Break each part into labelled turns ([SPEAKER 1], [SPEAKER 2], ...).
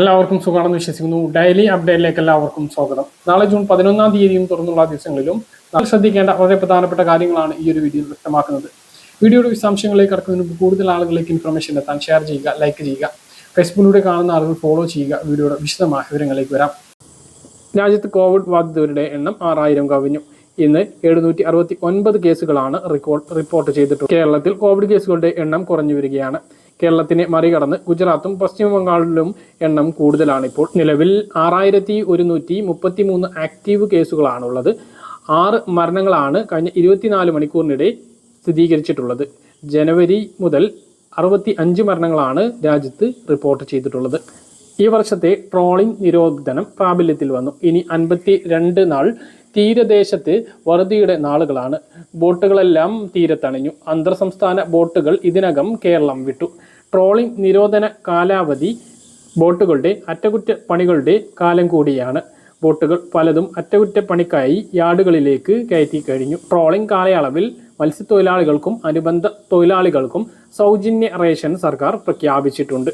[SPEAKER 1] എല്ലാവർക്കും സുഖമാണെന്ന് വിശ്വസിക്കുന്നു. ഡെയിലി അപ്ഡേറ്റിലേക്ക് എല്ലാവർക്കും സ്വാഗതം. നാളെ ജൂൺ പതിനൊന്നാം തീയതിയും തുറന്നുള്ള ദിവസങ്ങളിലും നാളെ ശ്രദ്ധിക്കേണ്ട വളരെ പ്രധാനപ്പെട്ട കാര്യങ്ങളാണ് ഈ ഒരു വീഡിയോയിൽ വ്യക്തമാക്കുന്നത്. വീഡിയോയുടെ വിശദാംശങ്ങളിലേക്ക് കടക്കുന്നതിന് മുമ്പ് കൂടുതൽ ആളുകളിലേക്ക് ഇൻഫർമേഷൻ എത്താൻ ഷെയർ ചെയ്യുക ലൈക്ക് ചെയ്യുക ഫേസ്ബുക്കിലൂടെ കാണുന്ന ആളുകൾ ഫോളോ ചെയ്യുക വീഡിയോയുടെ വിശദമായ വിവരങ്ങളിലേക്ക് വരാം. രാജ്യത്ത് കോവിഡ് ബാധിതരുടെ എണ്ണം ആറായിരം കവിഞ്ഞു. ഇന്ന് എഴുന്നൂറ്റി അറുപത്തി ഒൻപത് കേസുകളാണ് റിപ്പോർട്ട് ചെയ്തിട്ടുള്ളത്. കേരളത്തിൽ കോവിഡ് കേസുകളുടെ എണ്ണം കുറഞ്ഞു വരികയാണ്. കേരളത്തിനെ മറികടന്ന് ഗുജറാത്തും പശ്ചിമ ബംഗാളിലും എണ്ണം കൂടുതലാണ് ഇപ്പോൾ നിലവിൽ ആറായിരത്തി ഒരുന്നൂറ്റി മുപ്പത്തി മൂന്ന് ആക്റ്റീവ് കേസുകളാണുള്ളത്. ആറ് മരണങ്ങളാണ് കഴിഞ്ഞ ഇരുപത്തിനാല് മണിക്കൂറിനിടെ സ്ഥിരീകരിച്ചിട്ടുള്ളത്. ജനുവരി മുതൽ അറുപത്തി അഞ്ച് മരണങ്ങളാണ് രാജ്യത്ത് റിപ്പോർട്ട് ചെയ്തിട്ടുള്ളത്. ഈ വർഷത്തെ ട്രോളിംഗ് നിരോധനം പ്രാബല്യത്തിൽ വന്നു. ഇനി അൻപത്തി രണ്ട് നാൾ തീരദേശത്ത് വറുതിയുടെ നാളുകളാണ്. ബോട്ടുകളെല്ലാം തീരത്തണിഞ്ഞു. അന്തർ സംസ്ഥാന ബോട്ടുകൾ ഇതിനകം കേരളം വിട്ടു. ട്രോളിംഗ് നിരോധന കാലാവധി ബോട്ടുകളുടെ അറ്റകുറ്റപ്പണികളുടെ കാലം കൂടിയാണ്. ബോട്ടുകൾ പലതും അറ്റകുറ്റപ്പണിക്കായി യാർഡുകളിലേക്ക് കയറ്റി കഴിഞ്ഞു. ട്രോളിംഗ് കാലയളവിൽ മത്സ്യത്തൊഴിലാളികൾക്കും അനുബന്ധ തൊഴിലാളികൾക്കും സൗജന്യ റേഷൻ സർക്കാർ പ്രഖ്യാപിച്ചിട്ടുണ്ട്.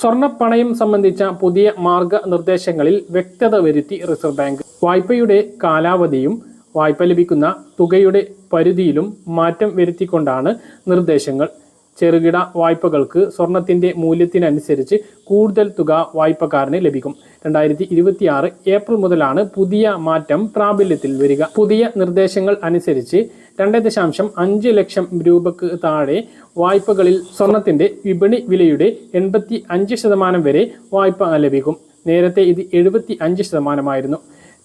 [SPEAKER 1] സ്വർണപ്പണയം സംബന്ധിച്ച പുതിയ മാർഗനിർദ്ദേശങ്ങളിൽ വ്യക്തത വരുത്തി റിസർവ് ബാങ്ക്. വായ്പയുടെ കാലാവധിയും വായ്പ ലഭിക്കുന്ന തുകയുടെ പരിധിയിലും മാറ്റം വരുത്തിക്കൊണ്ടാണ് നിർദ്ദേശങ്ങൾ. ചെറുകിട വായ്പകൾക്ക് സ്വർണത്തിന്റെ മൂല്യത്തിനനുസരിച്ച് കൂടുതൽ തുക വായ്പക്കാരന് ലഭിക്കും. രണ്ടായിരത്തി ഇരുപത്തിയാറ് ഏപ്രിൽ മുതലാണ് പുതിയ മാറ്റം പ്രാബല്യത്തിൽ വരിക. പുതിയ നിർദ്ദേശങ്ങൾ അനുസരിച്ച് രണ്ട് ദശാംശം അഞ്ച് ലക്ഷം രൂപക്ക് താഴെ വായ്പകളിൽ സ്വർണത്തിന്റെ വിപണി വിലയുടെ എൺപത്തി അഞ്ച് ശതമാനം വരെ വായ്പ ലഭിക്കും. നേരത്തെ ഇത് എഴുപത്തി അഞ്ച് ശതമാനമായിരുന്നു.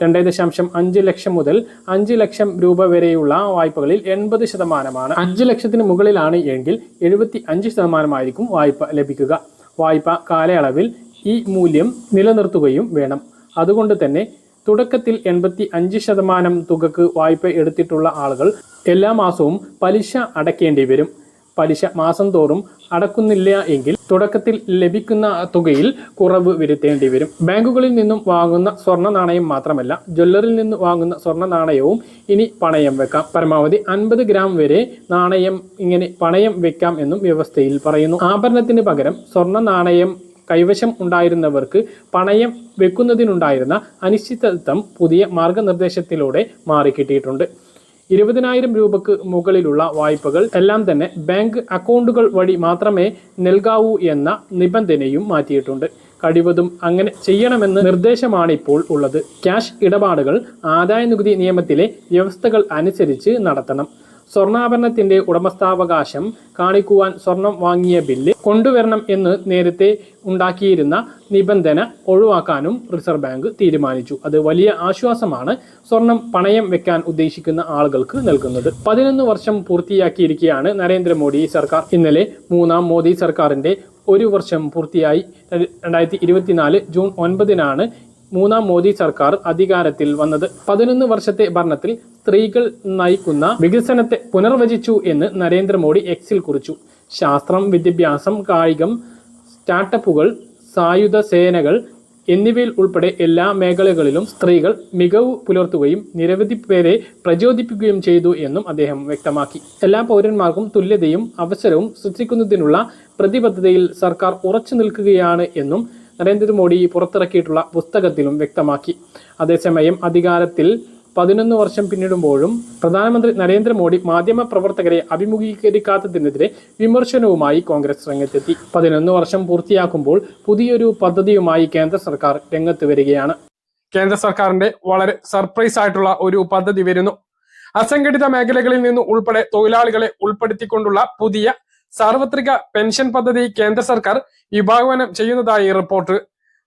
[SPEAKER 1] രണ്ട് ദശാംശം അഞ്ച് ലക്ഷം മുതൽ അഞ്ച് ലക്ഷം രൂപ വരെയുള്ള വായ്പകളിൽ എൺപത് ശതമാനമാണ്. അഞ്ച് ലക്ഷത്തിന് മുകളിലാണ് എങ്കിൽ എഴുപത്തി അഞ്ച് ശതമാനമായിരിക്കും വായ്പ ലഭിക്കുക. വായ്പ കാലയളവിൽ ഈ മൂല്യം നിലനിർത്തുകയും വേണം. അതുകൊണ്ട് തന്നെ തുടക്കത്തിൽ എൺപത്തി അഞ്ച് ശതമാനം തുകക്ക് വായ്പ എടുത്തിട്ടുള്ള ആളുകൾ എല്ലാ മാസവും പലിശ അടയ്ക്കേണ്ടി വരും. പലിശ മാസം തോറും അടക്കുന്നില്ല എങ്കിൽ തുടക്കത്തിൽ ലഭിക്കുന്ന തുകയിൽ കുറവ് വരുത്തേണ്ടി വരും. ബാങ്കുകളിൽ നിന്നും വാങ്ങുന്ന സ്വർണ നാണയം മാത്രമല്ല ജ്വല്ലറിൽ നിന്ന് വാങ്ങുന്ന സ്വർണ നാണയവും ഇനി പണയം വെക്കാം. പരമാവധി അൻപത് ഗ്രാം വരെ നാണയം ഇങ്ങനെ പണയം വെക്കാം എന്നും വ്യവസ്ഥയിൽ പറയുന്നു. ആഭരണത്തിന് പകരം സ്വർണ നാണയം കൈവശം ഉണ്ടായിരുന്നവർക്ക് പണയം വെക്കുന്നതിനുണ്ടായിരുന്ന അനിശ്ചിതത്വം പുതിയ മാർഗനിർദ്ദേശത്തിലൂടെ മാറിക്കിട്ടിയിട്ടുണ്ട്. ഇരുപതിനായിരം രൂപക്ക് മുകളിലുള്ള വായ്പകൾ എല്ലാം തന്നെ ബാങ്ക് അക്കൗണ്ടുകൾ വഴി മാത്രമേ നൽകാവൂ എന്ന നിബന്ധനയും മാറ്റിയിട്ടുണ്ട്. കഴിവതും അങ്ങനെ ചെയ്യണമെന്ന് നിർദ്ദേശമാണ് ഇപ്പോൾ ഉള്ളത്. ക്യാഷ് ഇടപാടുകൾ ആദായ നികുതി നിയമത്തിലെ വ്യവസ്ഥകൾ അനുസരിച്ച് നടത്തണം. സ്വർണാഭരണത്തിന്റെ ഉടമസ്ഥാവകാശം കാണിക്കുവാൻ സ്വർണം വാങ്ങിയ ബില്ല് കൊണ്ടുവരണം എന്ന് നേരത്തെ ഉണ്ടാക്കിയിരുന്ന നിബന്ധന ഒഴിവാക്കാനും റിസർവ് ബാങ്ക് തീരുമാനിച്ചു. അത് വലിയ ആശ്വാസമാണ് സ്വർണം പണയം വെക്കാൻ ഉദ്ദേശിക്കുന്ന ആളുകൾക്ക് നൽകുന്നത്. പതിനൊന്ന് വർഷം പൂർത്തിയാക്കിയിരിക്കുകയാണ് നരേന്ദ്രമോദി സർക്കാർ. ഇന്നലെ മൂന്നാം മോദി സർക്കാരിന്റെ ഒരു വർഷം പൂർത്തിയായി. രണ്ടായിരത്തി ഇരുപത്തിനാല് ജൂൺ ഒൻപതിനാണ് മൂന്നാം മോദി സർക്കാർ അധികാരത്തിൽ വന്നത്. പതിനൊന്ന് വർഷത്തെ ഭരണത്തിൽ സ്ത്രീകൾ നയിക്കുന്ന വികസനത്തെ പുനർവചിച്ചു എന്ന് നരേന്ദ്രമോദി എക്സിൽ കുറിച്ചു. ശാസ്ത്രം വിദ്യാഭ്യാസം കായികം സ്റ്റാർട്ടപ്പുകൾ സായുധ സേനകൾ എന്നിവയിൽ ഉൾപ്പെടെ എല്ലാ മേഖലകളിലും സ്ത്രീകൾ മികവ് പുലർത്തുകയും നിരവധി പേരെ പ്രചോദിപ്പിക്കുകയും ചെയ്തു എന്നും അദ്ദേഹം വ്യക്തമാക്കി. എല്ലാ പൗരന്മാർക്കും തുല്യതയും അവസരവും സൃഷ്ടിക്കുന്നതിനുള്ള പ്രതിബദ്ധതയിൽ സർക്കാർ ഉറച്ചു നിൽക്കുകയാണ് എന്നും നരേന്ദ്രമോദി പുറത്തിറക്കിയിട്ടുള്ള പുസ്തകത്തിലും വ്യക്തമാക്കി. അതേസമയം അധികാരത്തിൽ പതിനൊന്ന് വർഷം പിന്നിടുമ്പോഴും പ്രധാനമന്ത്രി നരേന്ദ്രമോദി മാധ്യമ പ്രവർത്തകരെ അഭിമുഖീകരിക്കാത്തതിനെതിരെ വിമർശനവുമായി കോൺഗ്രസ് രംഗത്തെത്തി. പതിനൊന്ന് വർഷം പൂർത്തിയാക്കുമ്പോൾ പുതിയൊരു പദ്ധതിയുമായി കേന്ദ്ര സർക്കാർ രംഗത്ത് വരികയാണ്. കേന്ദ്ര സർക്കാരിന്റെ വളരെ സർപ്രൈസ് ആയിട്ടുള്ള ഒരു പദ്ധതി വരുന്നു. അസംഘടിത മേഖലകളിൽ നിന്ന് ഉൾപ്പെടെ തൊഴിലാളികളെ ഉൾപ്പെടുത്തിക്കൊണ്ടുള്ള പുതിയ സാർവത്രിക പെൻഷൻ പദ്ധതി കേന്ദ്ര സർക്കാർ വിഭാവനം ചെയ്യുന്നതായി റിപ്പോർട്ട്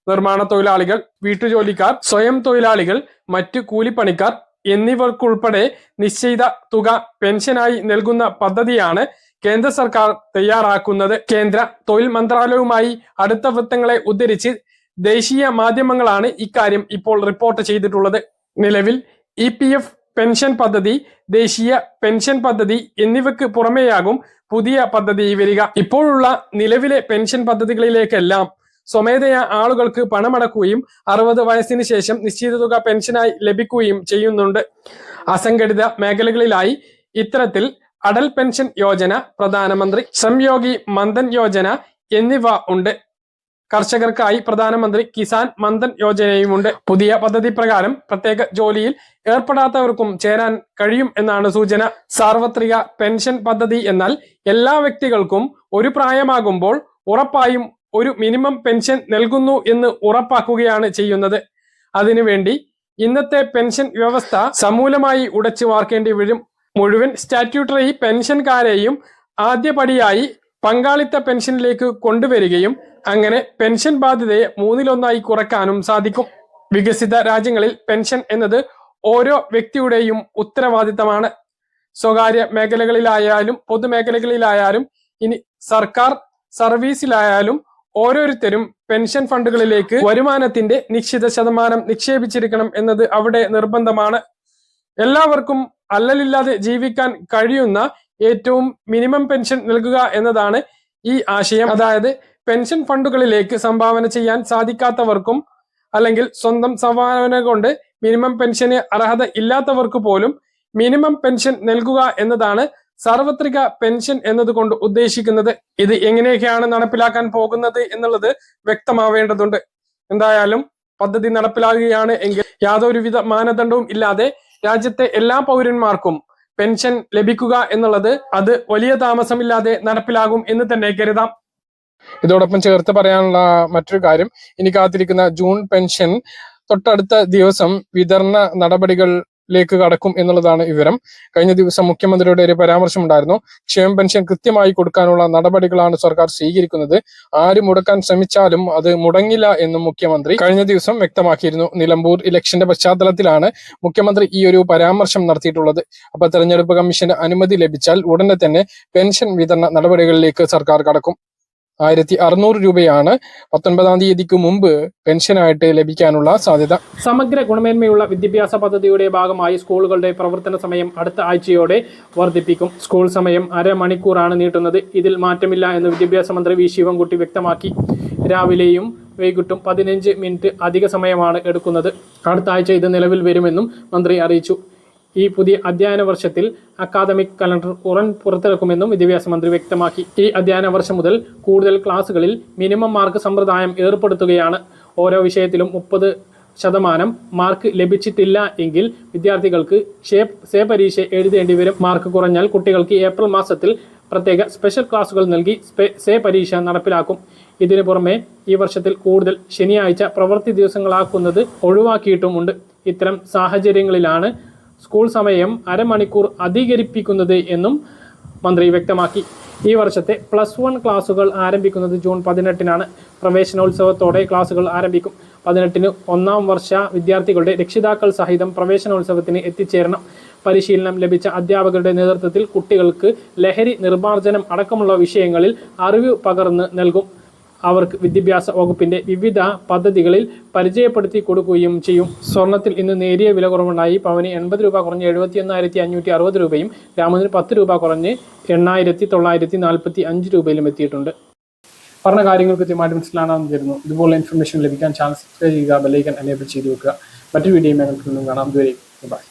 [SPEAKER 1] നിർമ്മാണ തൊഴിലാളികൾ വീട്ടുജോലിക്കാർ സ്വയം തൊഴിലാളികൾ മറ്റു കൂലിപ്പണിക്കാർ എന്നിവർക്കുൾപ്പെടെ നിശ്ചയിത തുക പെൻഷനായി നൽകുന്ന പദ്ധതിയാണ് കേന്ദ്ര സർക്കാർ തയ്യാറാക്കുന്നത്. കേന്ദ്ര തൊഴിൽ മന്ത്രാലയവുമായി അടുത്ത വൃത്തങ്ങളെ ഉദ്ധരിച്ച് ദേശീയ മാധ്യമങ്ങളാണ് ഇക്കാര്യം ഇപ്പോൾ റിപ്പോർട്ട് ചെയ്തിട്ടുള്ളത്. നിലവിൽ ഇ പി എഫ് പെൻഷൻ പദ്ധതി ദേശീയ പെൻഷൻ പദ്ധതി എന്നിവയ്ക്ക് പുറമെയാകും പുതിയ പദ്ധതി വരിക. ഇപ്പോഴുള്ള നിലവിലെ പെൻഷൻ പദ്ധതികളിലേക്കെല്ലാം സ്വമേധയാ ആളുകൾക്ക് പണമടക്കുകയും അറുപത് വയസ്സിന് ശേഷം നിശ്ചിത തുക പെൻഷനായി ലഭിക്കുകയും ചെയ്യുന്നുണ്ട്. അസംഘടിത മേഖലകളിലായി ഇത്തരത്തിൽ അടൽ പെൻഷൻ യോജന പ്രധാനമന്ത്രി സംയോഗി മന്ദൻ യോജന എന്നിവ ഉണ്ട്. കർഷകർക്കായി പ്രധാനമന്ത്രി കിസാൻ മന്ദൻ യോജനയുമുണ്ട്. പുതിയ പദ്ധതി പ്രകാരം പ്രത്യേക ജോലിയിൽ ഏർപ്പെടാത്തവർക്കും ചേരാൻ കഴിയും എന്നാണ് സൂചന. സാർവത്രിക പെൻഷൻ പദ്ധതി എന്നാൽ എല്ലാ വ്യക്തികൾക്കും ഒരു പ്രായമാകുമ്പോൾ ഉറപ്പായും ഒരു മിനിമം പെൻഷൻ നൽകുന്നു എന്ന് ഉറപ്പാക്കുകയാണ് ചെയ്യുന്നത്. അതിനുവേണ്ടി ഇന്നത്തെ പെൻഷൻ വ്യവസ്ഥ സമൂലമായി ഉടച്ചു വാർക്കേണ്ടി വരും. മുഴുവൻ സ്റ്റാറ്റ്യൂട്ടറി പെൻഷൻകാരെയും ആദ്യപടിയായി പങ്കാളിത്ത പെൻഷനിലേക്ക് കൊണ്ടുവരികയും അങ്ങനെ പെൻഷൻ ബാധ്യതയെ മൂന്നിലൊന്നായി കുറക്കാനും സാധിക്കും. വികസിത രാജ്യങ്ങളിൽ പെൻഷൻ എന്നത് ഓരോ വ്യക്തിയുടെയും ഉത്തരവാദിത്തമാണ്. സ്വകാര്യ മേഖലകളിലായാലും പൊതുമേഖലകളിലായാലും ഇനി സർക്കാർ സർവീസിലായാലും ഓരോരുത്തരും പെൻഷൻ ഫണ്ടുകളിലേക്ക് വരുമാനത്തിന്റെ നിശ്ചിത ശതമാനം നിക്ഷേപിച്ചിരിക്കണം എന്നത് അവിടെ നിർബന്ധമാണ്. എല്ലാവർക്കും അല്ലലില്ലാതെ ജീവിക്കാൻ കഴിയുന്ന ഏറ്റവും മിനിമം പെൻഷൻ നൽകുക എന്നതാണ് ഈ ആശയം. അതായത് പെൻഷൻ ഫണ്ടുകളിലേക്ക് സംഭാവന ചെയ്യാൻ സാധിക്കാത്തവർക്കും അല്ലെങ്കിൽ സ്വന്തം സംഭാവന കൊണ്ട് മിനിമം പെൻഷന് അർഹത ഇല്ലാത്തവർക്ക് പോലും മിനിമം പെൻഷൻ നൽകുക എന്നതാണ് സാർവത്രിക പെൻഷൻ എന്നതുകൊണ്ട് ഉദ്ദേശിക്കുന്നത്. ഇത് എങ്ങനെയൊക്കെയാണ് നടപ്പിലാക്കാൻ പോകുന്നത് എന്നുള്ളത് വ്യക്തമാവേണ്ടതുണ്ട്. എന്തായാലും പദ്ധതി നടപ്പിലാകുകയാണ് എങ്കിൽ യാതൊരുവിധ മാനദണ്ഡവും ഇല്ലാതെ രാജ്യത്തെ എല്ലാ പൗരന്മാർക്കും പെൻഷൻ ലഭിക്കുക എന്നുള്ളത് അത് വലിയ താമസമില്ലാതെ നടപ്പിലാകും എന്ന് തന്നെ കരുതാം. ഇതോടൊപ്പം ചേർത്ത് പറയാനുള്ള മറ്റൊരു കാര്യം ഇനി കാത്തിരിക്കുന്ന ജൂൺ പെൻഷൻ തൊട്ടടുത്ത ദിവസം വിതരണ നടപടികളിലേക്ക് കടക്കും എന്നുള്ളതാണ് വിവരം. കഴിഞ്ഞ ദിവസം മുഖ്യമന്ത്രിയുടെ ഒരു പരാമർശം ഉണ്ടായിരുന്നു. ക്ഷേമ പെൻഷൻ കൃത്യമായി കൊടുക്കാനുള്ള നടപടികളാണ് സർക്കാർ സ്വീകരിക്കുന്നത്. ആര് മുടക്കാൻ ശ്രമിച്ചാലും അത് മുടങ്ങില്ല എന്നും മുഖ്യമന്ത്രി കഴിഞ്ഞ ദിവസം വ്യക്തമാക്കിയിരുന്നു. നിലമ്പൂർ ഇലക്ഷന്റെ പശ്ചാത്തലത്തിലാണ് മുഖ്യമന്ത്രി ഈ ഒരു പരാമർശം നടത്തിയിട്ടുള്ളത്. അപ്പൊ തെരഞ്ഞെടുപ്പ് കമ്മീഷന്റെ അനുമതി ലഭിച്ചാൽ ഉടനെ തന്നെ പെൻഷൻ വിതരണ നടപടികളിലേക്ക് സർക്കാർ കടക്കും. ആയിരത്തി അറുന്നൂറ് രൂപയാണ് പത്തൊൻപതാം തീയതിക്ക് മുമ്പ് പെൻഷനായിട്ട് ലഭിക്കാനുള്ള സാധ്യത. സമഗ്ര ഗുണമേന്മയുള്ള വിദ്യാഭ്യാസ പദ്ധതിയുടെ ഭാഗമായി സ്കൂളുകളുടെ പ്രവർത്തന സമയം അടുത്ത ആഴ്ചയോടെ വർദ്ധിപ്പിക്കും. സ്കൂൾ സമയം അരമണിക്കൂറാണ് നീട്ടുന്നത്. ഇതിൽ മാറ്റമില്ല എന്ന് വിദ്യാഭ്യാസ മന്ത്രി വി ശിവൻകുട്ടി വ്യക്തമാക്കി. രാവിലെയും വൈകിട്ടും പതിനഞ്ച് മിനിറ്റ് അധിക സമയമാണ് എടുക്കുന്നത്. അടുത്ത ആഴ്ച ഇത് നിലവിൽ വരുമെന്നും മന്ത്രി അറിയിച്ചു. ഈ പുതിയ അധ്യയന വർഷത്തിൽ അക്കാദമിക് കലണ്ടർ ഉറൻ പുറത്തിറക്കുമെന്നും വിദ്യാഭ്യാസ മന്ത്രി വ്യക്തമാക്കി. ഈ അധ്യയന വർഷം മുതൽ കൂടുതൽ ക്ലാസുകളിൽ മിനിമം മാർക്ക് സമ്പ്രദായം ഏർപ്പെടുത്തുകയാണ്. ഓരോ വിഷയത്തിലും മുപ്പത് ശതമാനം മാർക്ക് ലഭിച്ചിട്ടില്ല എങ്കിൽ വിദ്യാർത്ഥികൾക്ക് സേ പരീക്ഷ എഴുതേണ്ടി വരും. മാർക്ക് കുറഞ്ഞാൽ കുട്ടികൾക്ക് ഏപ്രിൽ മാസത്തിൽ പ്രത്യേക സ്പെഷ്യൽ ക്ലാസുകൾ നൽകി സേ പരീക്ഷ നടപ്പിലാക്കും. ഇതിനു പുറമെ ഈ വർഷത്തിൽ കൂടുതൽ ശനിയാഴ്ച പ്രവൃത്തി ദിവസങ്ങളാക്കുന്നത് ഒഴിവാക്കിയിട്ടുമുണ്ട്. ഇത്തരം സാഹചര്യങ്ങളിലാണ് സ്കൂൾ സമയം അരമണിക്കൂർ അധികരിപ്പിക്കുന്നത് എന്നും മന്ത്രി വ്യക്തമാക്കി. ഈ വർഷത്തെ പ്ലസ് വൺ ക്ലാസുകൾ ആരംഭിക്കുന്നത് ജൂൺ പതിനെട്ടിനാണ്. പ്രവേശനോത്സവത്തോടെ ക്ലാസുകൾ ആരംഭിക്കും. പതിനെട്ടിന് ഒന്നാം വർഷ വിദ്യാർത്ഥികളുടെ രക്ഷിതാക്കൾ സഹിതം പ്രവേശനോത്സവത്തിന് എത്തിച്ചേരണം. പരിശീലനം ലഭിച്ച അധ്യാപകരുടെ നേതൃത്വത്തിൽ കുട്ടികൾക്ക് ലഹരി നിർമ്മാർജനം അടക്കമുള്ള വിഷയങ്ങളിൽ അറിവ് പകർന്ന് നൽകും. അവർക്ക് വിദ്യാഭ്യാസ വകുപ്പിന്റെ വിവിധ പദ്ധതികളിൽ പരിചയപ്പെടുത്തി കൊടുക്കുകയും ചെയ്യും. സ്വർണത്തിൽ ഇന്ന് നേരിയ വില കുറവുണ്ടായി. പവന് എൺപത് രൂപ കുറഞ്ഞ് എഴുപത്തി ഒന്നായിരത്തി അഞ്ഞൂറ്റി അറുപത് രൂപയും ഗ്രാമത്തിന് പത്ത് രൂപ കുറഞ്ഞ് എണ്ണായിരത്തി തൊള്ളായിരത്തി നാൽപ്പത്തി അഞ്ച് രൂപയിലും എത്തിയിട്ടുണ്ട്. പറഞ്ഞ കാര്യങ്ങൾ കൃത്യമായിട്ട് മനസ്സിലാണെന്ന് തരുന്നു ഇതുപോലെ ഇൻഫർമേഷൻ ലഭിക്കാൻ ചാനൽ സബ്സ്ക്രൈബ് ചെയ്യുക ബെല്ലൈക്കൻ എനേബിൾ ചെയ്ത് വെക്കുക. മറ്റു വീഡിയോ ഞങ്ങൾക്ക് കാണാം. ബൈ